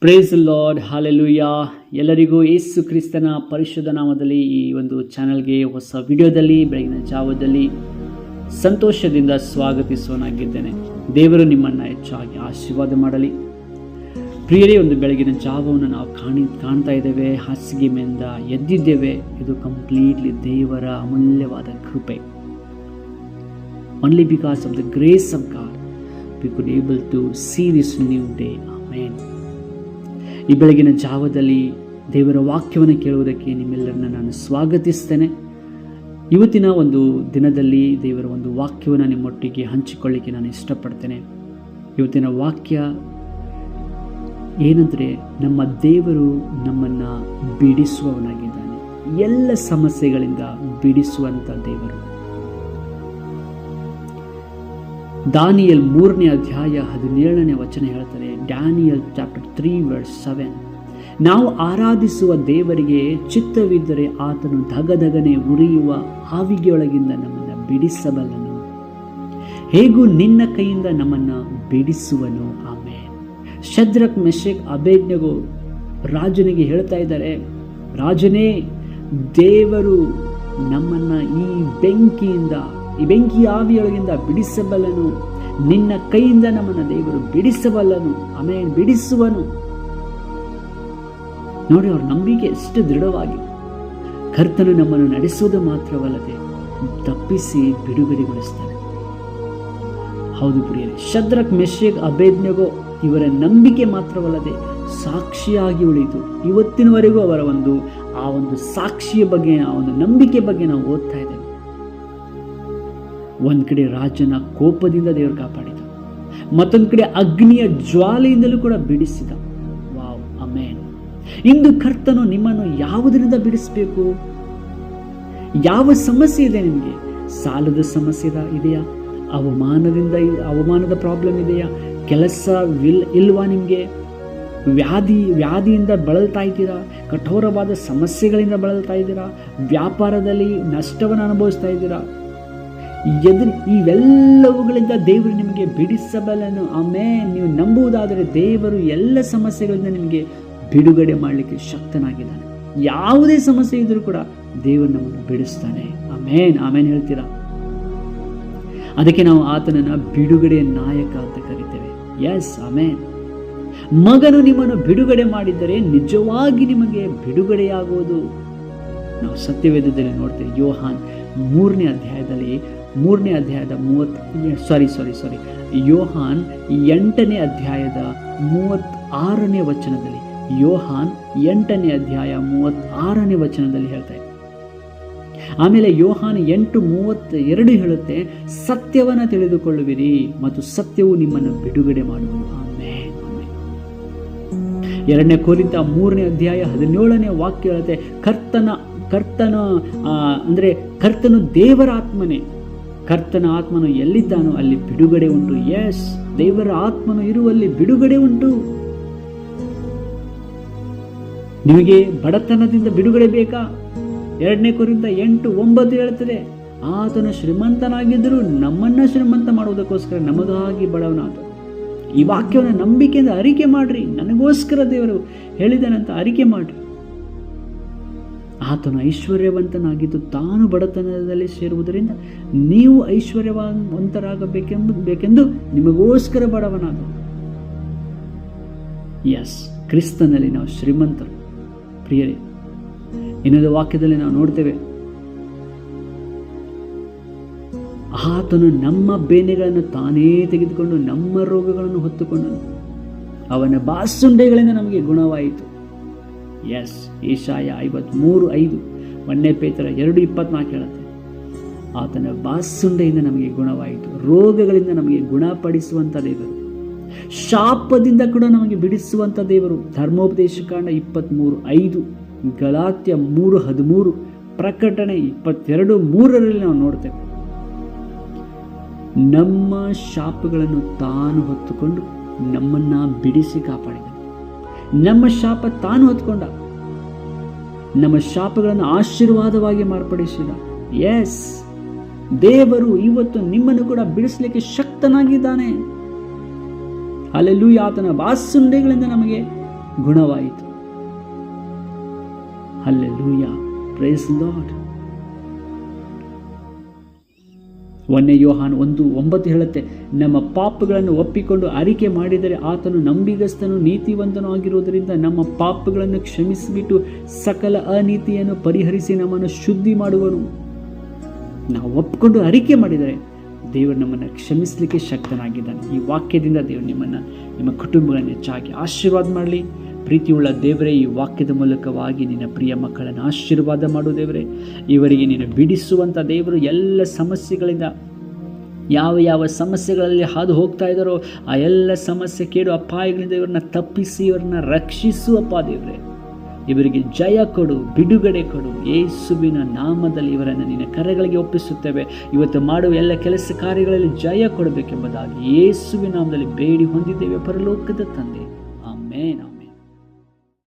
Praise lord hallelujah ಎಲ್ಲರಿಗೂ ಯೇಸು ಕ್ರಿಸ್ತನ ಪರಿಶುದ್ಧ ನಾಮದಲ್ಲಿ ಈ ಒಂದು ಚಾನಲ್ಗೆ ಹೊಸ ವಿಡಿಯೋದಲ್ಲಿ, ಬೆಳಗಿನ ಜಾವದಲ್ಲಿ ಸಂತೋಷದಿಂದ ಸ್ವಾಗತಿಸುವನಾಗಿದ್ದೇನೆ ದೇವರು ನಿಮ್ಮನ್ನು ಹೆಚ್ಚಾಗಿ ಆಶೀರ್ವಾದ ಮಾಡಲಿ. ಪ್ರಿಯರೇ, ಒಂದು ಬೆಳಗಿನ ಜಾವವನ್ನು ನಾವು ಕಾಣಿ, ಕಾಣ್ತಾ ಇದ್ದೇವೆ. ಹಾಸಿಗೆ ಮೇಲಿಂದ ಎದ್ದಿದ್ದೇವೆ. ಇದು ಕಂಪ್ಲೀಟ್ಲಿ ದೇವರ ಅಮೂಲ್ಯವಾದ ಕೃಪೆ. Only because of the grace of God we could able to see this new day amen ಈ ಬೆಳಗಿನ ಜಾವದಲ್ಲಿ ದೇವರ ವಾಕ್ಯವನ್ನು ಕೇಳುವುದಕ್ಕೆ ನಿಮ್ಮೆಲ್ಲರನ್ನ ನಾನು ಸ್ವಾಗತಿಸ್ತೇನೆ. ಇವತ್ತಿನ ಒಂದು ದಿನದಲ್ಲಿ ದೇವರ ಒಂದು ವಾಕ್ಯವನ್ನು ನಿಮ್ಮೊಟ್ಟಿಗೆ ಹಂಚಿಕೊಳ್ಳಿಕ್ಕೆ ನಾನು ಇಷ್ಟಪಡ್ತೇನೆ. ಇವತ್ತಿನ ವಾಕ್ಯ ಏನಂದರೆ, ನಮ್ಮ ದೇವರು ನಮ್ಮನ್ನು ಬಿಡಿಸುವವನಾಗಿದ್ದಾನೆ. ಎಲ್ಲ ಸಮಸ್ಯೆಗಳಿಂದ ಬಿಡಿಸುವಂಥ ದೇವರು. ದಾನಿಯಲ್ ಮೂರನೇ ಅಧ್ಯಾಯ ಹದಿನೇಳನೇ ವಚನ ಹೇಳ್ತಾರೆ Daniel chapter three verse seven. ನಾವು ಆರಾಧಿಸುವ ದೇವರಿಗೆ ಚಿತ್ತವಿದ್ದರೆ ಆತನು ಧಗಧಗನೆ ಉರಿಯುವ ಆವಿಗೆಯೊಳಗಿಂದ ನಮ್ಮನ್ನು ಬಿಡಿಸಬಲ್ಲನು. ಹೇಗೂ ನಿನ್ನ ಕೈಯಿಂದ ನಮ್ಮನ್ನು ಬಿಡಿಸುವನು. ಆಮೆ ಶದ್ರಕ್ ಮೆಶಕ್ ಅಭೇಜ್ಞಗೂ ರಾಜನಿಗೆ ಹೇಳ್ತಾ ಇದ್ದಾರೆ, ರಾಜನೇ, ದೇವರು ನಮ್ಮನ್ನು ಈ ಬೆಂಕಿಯಿಂದ ಈ ಬೆಂಕಿ ಆವಿಯೊಳಗಿಂದ ಬಿಡಿಸಬಲ್ಲನು. ನಿನ್ನ ಕೈಯಿಂದ ನಮ್ಮನ್ನು ದೇವರು ಬಿಡಿಸಬಲ್ಲನು. ಆಮೇಲೆ ಬಿಡಿಸುವನು. ನೋಡಿ, ಅವ್ರ ನಂಬಿಕೆ ಎಷ್ಟು ದೃಢವಾಗಿ. ಕರ್ತನು ನಮ್ಮನ್ನು ನಡೆಸುವುದು ಮಾತ್ರವಲ್ಲದೆ ತಪ್ಪಿಸಿ ಬಿಡುಗಡೆಗೊಳಿಸ್ತಾನೆ. ಹೌದು ಪ್ರಿಯರೇ, ಶದ್ರಕ್ ಮೆಶೇಕ್ ಅಭೇಜ್ಞಗೋ ಇವರ ನಂಬಿಕೆ ಮಾತ್ರವಲ್ಲದೆ ಸಾಕ್ಷಿಯಾಗಿ ಉಳಿಯಿತು. ಇವತ್ತಿನವರೆಗೂ ಅವರ ಒಂದು, ಆ ಒಂದು ಸಾಕ್ಷಿಯ ಬಗ್ಗೆ, ಆ ಒಂದು ನಂಬಿಕೆ ಬಗ್ಗೆ ನಾವು ಓದ್ತಾ ಇದ್ದೇವೆ. ಒಂದು ಕಡೆ ರಾಜನ ಕೋಪದಿಂದ ದೇವರು ಕಾಪಾಡಿದ. ಮತ್ತೊಂದು ಕಡೆ ಅಗ್ನಿಯ ಜ್ವಾಲೆಯಿಂದಲೂ ಕೂಡ ಬಿಡಿಸಿದ. ವಾವ್ ಅಮೇನ್ ಇಂದು ಕರ್ತನು ನಿಮ್ಮನ್ನು ಯಾವುದರಿಂದ ಬಿಡಿಸಬೇಕು? ಯಾವ ಸಮಸ್ಯೆ ಇದೆ ನಿಮಗೆ? ಸಾಲದ ಸಮಸ್ಯೆ ಇದೆಯಾ? ಅವಮಾನದಿಂದ ಅವಮಾನದ ಪ್ರಾಬ್ಲಮ್ ಇದೆಯಾ? ಕೆಲಸ ವಿಲ್ ಇಲ್ವಾ ನಿಮಗೆ? ವ್ಯಾಧಿ ವ್ಯಾಧಿಯಿಂದ ಬಳಲ್ತಾ ಇದ್ದೀರಾ? ಕಠೋರವಾದ ಸಮಸ್ಯೆಗಳಿಂದ ಬಳಲ್ತಾ ಇದ್ದೀರಾ? ವ್ಯಾಪಾರದಲ್ಲಿ ನಷ್ಟವನ್ನು ಅನುಭವಿಸ್ತಾ ಇದ್ದೀರಾ? ಎದುರು ಇವೆಲ್ಲವುಗಳಿಂದ ದೇವರು ನಿಮಗೆ ಬಿಡಿಸಬಲ್ಲನು. ಆಮೇಲೆ ನೀವು ನಂಬುವುದಾದರೆ ದೇವರು ಎಲ್ಲ ಸಮಸ್ಯೆಗಳಿಂದ ನಿಮಗೆ ಬಿಡುಗಡೆ ಮಾಡಲಿಕ್ಕೆ ಶಕ್ತನಾಗಿದ್ದಾನೆ. ಯಾವುದೇ ಸಮಸ್ಯೆ ಇದ್ರೂ ಕೂಡ ದೇವರು ನಮ್ಮನ್ನು ಬಿಡಿಸ್ತಾನೆ. ಆಮೇನ್. ಆಮೇನ್ ಹೇಳ್ತೀರಾ? ಅದಕ್ಕೆ ನಾವು ಆತನನ್ನ ಬಿಡುಗಡೆಯ ನಾಯಕ ಅಂತ ಕರಿತೇವೆ. Yes amen. ಮಗನು ನಿಮ್ಮನ್ನು ಬಿಡುಗಡೆ ಮಾಡಿದ್ದರೆ ನಿಜವಾಗಿ ನಿಮಗೆ ಬಿಡುಗಡೆಯಾಗುವುದು. ನಾವು ಸತ್ಯವೇದದಲ್ಲಿ ನೋಡ್ತೇವೆ, ಯೋಹಾನ್ ಮೂರನೇ ಅಧ್ಯಾಯದಲ್ಲಿ ಮೂರನೇ ಅಧ್ಯಾಯದ ಮೂವತ್ ಸಾರಿ ಸಾರಿ ಸಾರಿ ಯೋಹಾನ್ ಎಂಟನೇ ಅಧ್ಯಾಯದ ಮೂವತ್ತಾರನೇ ವಚನದಲ್ಲಿ, ಯೋಹಾನ್ ಎಂಟನೇ ಅಧ್ಯಾಯ ಮೂವತ್ತಾರನೇ ವಚನದಲ್ಲಿ ಹೇಳ್ತಾರೆ ಆಮೇಲೆ ಯೋಹಾನ್ ಎಂಟು ಮೂವತ್ತ ಎರಡು ಹೇಳುತ್ತೆ, ಸತ್ಯವನ್ನು ತಿಳಿದುಕೊಳ್ಳುವಿರಿ ಮತ್ತು ಸತ್ಯವು ನಿಮ್ಮನ್ನು ಬಿಡುಗಡೆ ಆಮೇನ್. ಎರಡನೇ ಕೋರಿತ ಮೂರನೇ ಅಧ್ಯಾಯ ಹದಿನೇಳನೇ ವಾಕ್ಯ ಹೇಳುತ್ತೆ, ಕರ್ತನ ಕರ್ತನ ಅಂದ್ರೆ ಕರ್ತನು ದೇವರ ಆತ್ಮನೇ ಕರ್ತನ ಆತ್ಮನು ಎಲ್ಲಿದ್ದಾನೋ ಅಲ್ಲಿ ಬಿಡುಗಡೆ ಉಂಟು. ಎಸ್ ದೇವರ ಆತ್ಮನು ಇರುವಲ್ಲಿ ಬಿಡುಗಡೆ ಉಂಟು. ನಿಮಗೆ ಬಡತನದಿಂದ ಬಿಡುಗಡೆ ಬೇಕಾ? ಎರಡನೇ ಕುರಿತ ಎಂಟು ಒಂಬತ್ತು ಹೇಳ್ತದೆ, ಆತನು ಶ್ರೀಮಂತನಾಗಿದ್ದರೂ ನಮ್ಮನ್ನ ಶ್ರೀಮಂತ ಮಾಡುವುದಕ್ಕೋಸ್ಕರ ನಮಗಾಗಿ ಬಡವನಾದ ಈ ವಾಕ್ಯವನ್ನು ನಂಬಿಕೆಯಿಂದ ಅರಿಕೆ ಮಾಡ್ರಿ. ನನಗೋಸ್ಕರ ದೇವರು ಹೇಳಿದನಂತ ಅರಿಕೆ ಮಾಡ್ರಿ. ಆತನು ಐಶ್ವರ್ಯವಂತನಾಗಿದ್ದು ತಾನು ಬಡತನದಲ್ಲಿ ಸೇರುವುದರಿಂದ ನೀವು ಐಶ್ವರ್ಯವಂತರಾಗಬೇಕೆಂಬ ಬೇಕೆಂದು ನಿಮಗೋಸ್ಕರ ಬಡವನಾದ. ಎಸ್ ಕ್ರಿಸ್ತನಲ್ಲಿ ನಾವು ಶ್ರೀಮಂತರು. ಪ್ರಿಯರೇ ಇನ್ನೊಂದು ವಾಕ್ಯದಲ್ಲಿ ನಾವು ನೋಡ್ತೇವೆ, ಆತನು ನಮ್ಮ ಬೇನೆಗಳನ್ನು ತಾನೇ ತೆಗೆದುಕೊಂಡು ನಮ್ಮ ರೋಗಗಳನ್ನು ಹೊತ್ತುಕೊಂಡನು. ಅವನ ಬಾಸುಂಡೆಗಳಿಂದ ನಮಗೆ ಗುಣವಾಯಿತು. ಎಸ್ ಏಷಾಯ ಐವತ್ಮೂರು ಐದು. ಒಂದನೇ ಎರಡು ಇಪ್ಪತ್ನಾಲ್ಕು ಹೇಳುತ್ತೆ. ಆತನ ಬಾಸುಂಡೆಯಿಂದ ನಮಗೆ ಗುಣವಾಯಿತು. ರೋಗಗಳಿಂದ ನಮಗೆ ಗುಣಪಡಿಸುವಂಥ ದೇವರು ಶಾಪದಿಂದ ಕೂಡ ನಮಗೆ ಬಿಡಿಸುವಂಥ ದೇವರು. ಧರ್ಮೋಪದೇಶ ಕಾಂಡ ಇಪ್ಪತ್ತ್ಮೂರು ಐದು. ಗಲಾತ್ಯ ಮೂರು ಹದಿಮೂರು. ಪ್ರಕಟಣೆ ಇಪ್ಪತ್ತೆರಡು ಮೂರರಲ್ಲಿ ನಾವು ನೋಡ್ತೇವೆ. ನಮ್ಮ ಶಾಪಗಳನ್ನು ತಾನು ಹೊತ್ತುಕೊಂಡು ನಮ್ಮನ್ನ ಬಿಡಿಸಿ ಕಾಪಾಡಿದ. ನಮ್ಮ ಶಾಪ ತಾನು ಹೊತ್ಕೊಂಡ. ನಮ್ಮ ಶಾಪಗಳನ್ನು ಆಶೀರ್ವಾದವಾಗಿ ಮಾರ್ಪಡಿಸಿದ. ಎಸ್ ದೇವರು ಇವತ್ತು ನಿಮ್ಮನ್ನು ಕೂಡ ಬಿಡಿಸಲಿಕ್ಕೆ ಶಕ್ತನಾಗಿದ್ದಾನೆ. ಅಲ್ಲೆಲ್ಲೂ ಆತನ ಬಾಸುಂಡೆಗಳಿಂದ ನಮಗೆ ಗುಣವಾಯಿತು. ಅಲ್ಲೆಲ್ಲೂಯ ಪ್ರೇಸ್ ಲಾರ್ಡ್ ಒಂದೇ ಯೋಹಾನ್ ಒಂದು ಒಂಬತ್ತು ಹೇಳುತ್ತೆ, ನಮ್ಮ ಪಾಪಗಳನ್ನು ಒಪ್ಪಿಕೊಂಡು ಅರಿಕೆ ಮಾಡಿದರೆ ಆತನು ನಂಬಿಗಸ್ತನು ನೀತಿವಂತನೂ ಆಗಿರುವುದರಿಂದ ನಮ್ಮ ಪಾಪಗಳನ್ನು ಕ್ಷಮಿಸಿಬಿಟ್ಟು ಸಕಲ ಅನೀತಿಯನ್ನು ಪರಿಹರಿಸಿ ನಮ್ಮನ್ನು ಶುದ್ಧಿ ಮಾಡುವನು. ನಾವು ಒಪ್ಪಿಕೊಂಡು ಅರಿಕೆ ಮಾಡಿದರೆ ದೇವರು ನಮ್ಮನ್ನು ಕ್ಷಮಿಸಲಿಕ್ಕೆ ಶಕ್ತನಾಗಿದ್ದಾನೆ. ಈ ವಾಕ್ಯದಿಂದ ದೇವರು ನಿಮ್ಮನ್ನು, ನಿಮ್ಮ ಕುಟುಂಬಗಳನ್ನು ಹೆಚ್ಚಾಗಿ ಆಶೀರ್ವಾದ ಮಾಡಲಿ. ಪ್ರೀತಿಯುಳ್ಳ ದೇವರೇ, ಈ ವಾಕ್ಯದ ಮೂಲಕವಾಗಿ ನಿನ್ನ ಪ್ರಿಯ ಮಕ್ಕಳನ್ನು ಆಶೀರ್ವಾದ ಮಾಡು ದೇವರೇ. ಇವರಿಗೆ ನೀನು ಬಿಡಿಸುವಂಥ ದೇವರು ಎಲ್ಲ ಸಮಸ್ಯೆಗಳಿಂದ ಯಾವ ಯಾವ ಸಮಸ್ಯೆಗಳಲ್ಲಿ ಹಾದು ಹೋಗ್ತಾ ಇದ್ದಾರೋ, ಆ ಎಲ್ಲ ಸಮಸ್ಯೆ ಕೇಡು ಅಪಾಯಗಳಿಂದ ಇವರನ್ನ ತಪ್ಪಿಸಿ, ಇವರನ್ನ ರಕ್ಷಿಸು ಅಪ್ಪ ದೇವರೇ. ಇವರಿಗೆ ಜಯ ಕೊಡು, ಬಿಡುಗಡೆ ಕೊಡು. ಯೇಸುವಿನ ನಾಮದಲ್ಲಿ ಇವರನ್ನು ನಿನ್ನ ಕರೆಗಳಿಗೆ ಒಪ್ಪಿಸುತ್ತೇವೆ. ಇವತ್ತು ಮಾಡುವ ಎಲ್ಲ ಕೆಲಸ ಕಾರ್ಯಗಳಲ್ಲಿ ಜಯ ಕೊಡಬೇಕೆಂಬುದಾಗಿ ಯೇಸುವಿನ ನಾಮದಲ್ಲಿ ಬೇಡಿ ಹೊಂದಿದ್ದೇವೆ ಪರಲೋಕದ ತಂದೆ.